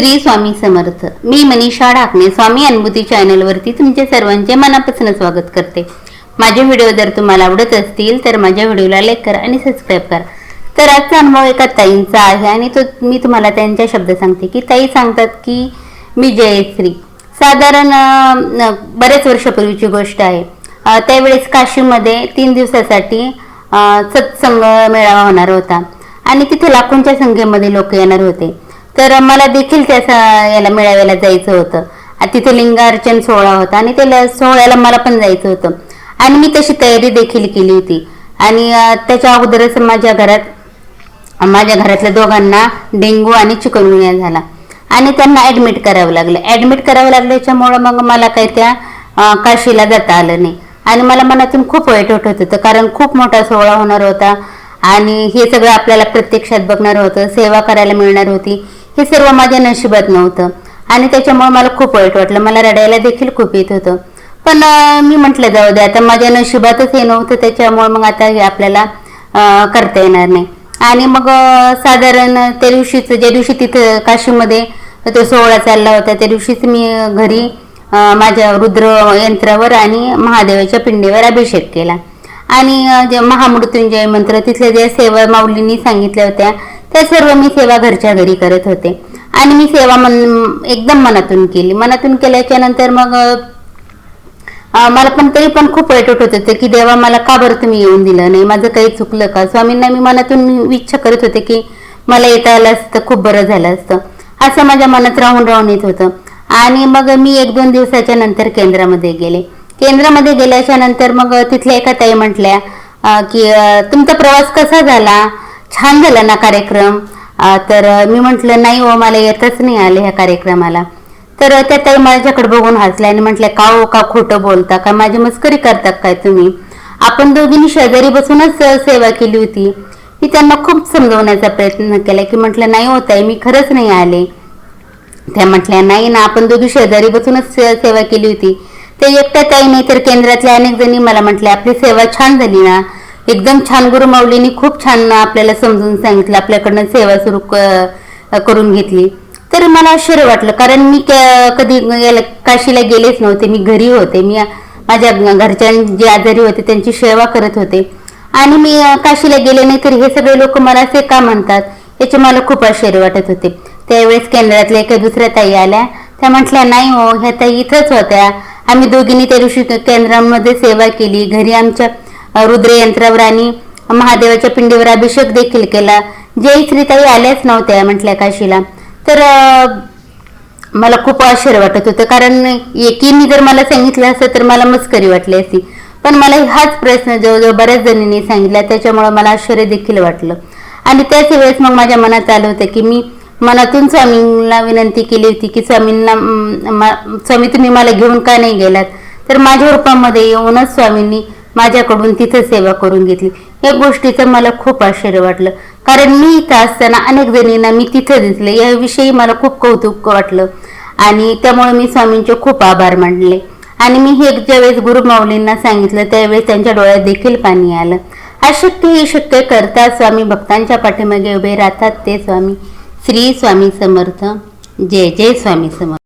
श्री स्वामी समर्थ. मी मनीषा ढाकणे स्वामी अनुभूती चॅनलवरती तुमचे सर्वांचे मनापासून स्वागत करते. माझे व्हिडिओ जर तुम्हाला आवडत असतील तर माझ्या व्हिडिओला लाईक करा आणि सबस्क्राईब करा. तर आजचा अनुभव एका ताईंचा आहे आणि तो मी तुम्हाला त्यांच्या शब्द सांगते की ताई सांगतात की मी जयश्री. साधारण बरेच वर्षापूर्वीची गोष्ट आहे. त्यावेळेस काशीमध्ये तीन दिवसासाठी सत्संग मेळावा होणार होता. आणि तिथे लाखोंच्या संख्येमध्ये लोक येणार होते. तर मला देखील त्या याला मेळाव्याला जायचं होतं. तिथे लिंगार्चन सोहळा होता आणि त्या सोहळ्याला मला पण जायचं होतं. आणि मी तशी तयारी देखील केली होती. आणि त्याच्या अगोदरच माझ्या घरात माझ्या घरातल्या दोघांना डेंग्यू आणि चिकनगुन्या झाला. आणि त्यांना ऍडमिट करावं लागलं. ऍडमिट करावं लागल्याच्यामुळं मग मला काही त्या काशीला जाता आलं नाही. आणि मला मनातून खूप वाईट वाटत होतं कारण खूप मोठा सोहळा होणार होता. आणि हे सगळं आपल्याला प्रत्यक्षात बघणार होतं सेवा करायला मिळणार होती. हे सर्व माझ्या नशिबात नव्हतं. आणि त्याच्यामुळे मला खूप वाईट वाटलं. मला रडायला देखील खूप येत होतं. पण मी म्हटलं जाऊ दे आता माझ्या नशिबातच हे नव्हतं. त्याच्यामुळे मग आता हे आपल्याला करता येणार नाही. आणि मग साधारण त्या दिवशीच ज्या दिवशी तिथं काशीमध्ये तो सोहळा चालला होता त्या दिवशीच मी घरी माझ्या रुद्र यंत्रावर आणि महादेवाच्या पिंडीवर अभिषेक केला. आणि जे महामृत्युंजय मंत्र तिथल्या ज्या सेवा माऊलींनी सांगितल्या होत्या त्या सर्व मी सेवा घरच्या घरी करत होते. आणि मी सेवा मन एकदम मनातून केली. मनातून केल्याच्यानंतर मग मला पण तरी पण खूप वाईट वाटत होतं की देवा मला का बरं तुम्ही येऊन दिलं नाही? माझं काही चुकलं का? स्वामींना मी मनातून इच्छा करत होते की मला येता आलं असतं खूप बरं झालं असतं. असं माझ्या मनात राहून राहून येत होतं. आणि मग मी एक दोन दिवसाच्या नंतर केंद्रामध्ये गेले. केंद्रामध्ये गेल्याच्यानंतर मग तिथल्या एका ताई म्हटल्या की तुमचा प्रवास कसा झाला? छान झाला ना कार्यक्रम? तर मी म्हटलं नाही हो मला येतच नाही आले ह्या कार्यक्रमाला. तर त्या ताई माझ्याकडे बघून हसल्या आणि म्हटल्या का हो का खोटं बोलता? का माझी मस्करी करता काय तुम्ही? आपण दोघींनी शेजारी बसूनच सेवा केली होती. मी त्यांना खूप समजवण्याचा प्रयत्न केला की म्हटलं नाही होत आहे मी खरंच नाही आले. त्या म्हटल्या नाही ना आपण दोघी शेजारी बसूनच सेवा केली होती. ते एकट्या ताई नाही तर केंद्रातल्या अनेक जणी मला म्हटल्या आपली सेवा छान झाली ना. एकदम छान गुरुमाऊलीनी खूप छान आपल्याला समजून सांगितलं आपल्याकडनं सेवा सुरू क- करून घेतली. तर मला आश्चर्य वाटलं कारण मी कधी काशीला गेलेच नव्हते. मी घरी होते. मी माझ्या घरच्या जे आजारी होते त्यांची सेवा करत होते. आणि मी काशीला गेले नाही तर हे सगळे लोक मला असे का म्हणतात? याचे मला खूप आश्चर्य वाटत होते. त्यावेळेस केंद्रातल्या एका दुसऱ्या ताई आल्या. त्या म्हटल्या नाही हो ह्या ताई इथंच होत्या. आम्ही दोघींनी त्या दिवशी केंद्रामध्ये सेवा केली. घरी आमच्या रुद्रयंत्रावर रुद्र यंत्रावर आणि महादेवाच्या पिंडीवर अभिषेक देखील केला. जय श्रीताई आल्याच नव्हत्या म्हटल्या काशीला. तर मला खूप आश्चर्य वाटत होतं कारण एकीने जर मला सांगितलं असतं तर मला मस्करी वाटली असती. पण मला हाच प्रश्न जवळजवळ बऱ्याच जणींनी सांगितला त्याच्यामुळे मला आश्चर्य देखील वाटलं. आणि त्याच वेळेस मग माझ्या मनात आलं होतं की मी मनातून स्वामींना विनंती केली होती की स्वामींना स्वामी तुम्ही मला घेऊन का नाही गेलात? तर माझ्या रूपामध्ये येऊनच स्वामींनी माझ्याकडून तिथं सेवा करून घेतली. या गोष्टीचं मला खूप आश्चर्य वाटलं. कारण मी इथं असताना अनेक जणींना मी तिथं दिसले. याविषयी मला खूप कौतुक वाटलं. आणि त्यामुळे मी स्वामींचे खूप आभार मानले. आणि मी हे ज्यावेळेस गुरुमाऊलींना सांगितलं त्यावेळेस त्यांच्या डोळ्यात देखील पाणी आलं. अशक्य हे शक्य करता स्वामी भक्तांच्या पाठीमागे उभे राहतात ते स्वामी. श्री स्वामी समर्थ. जय जय स्वामी समर्थ.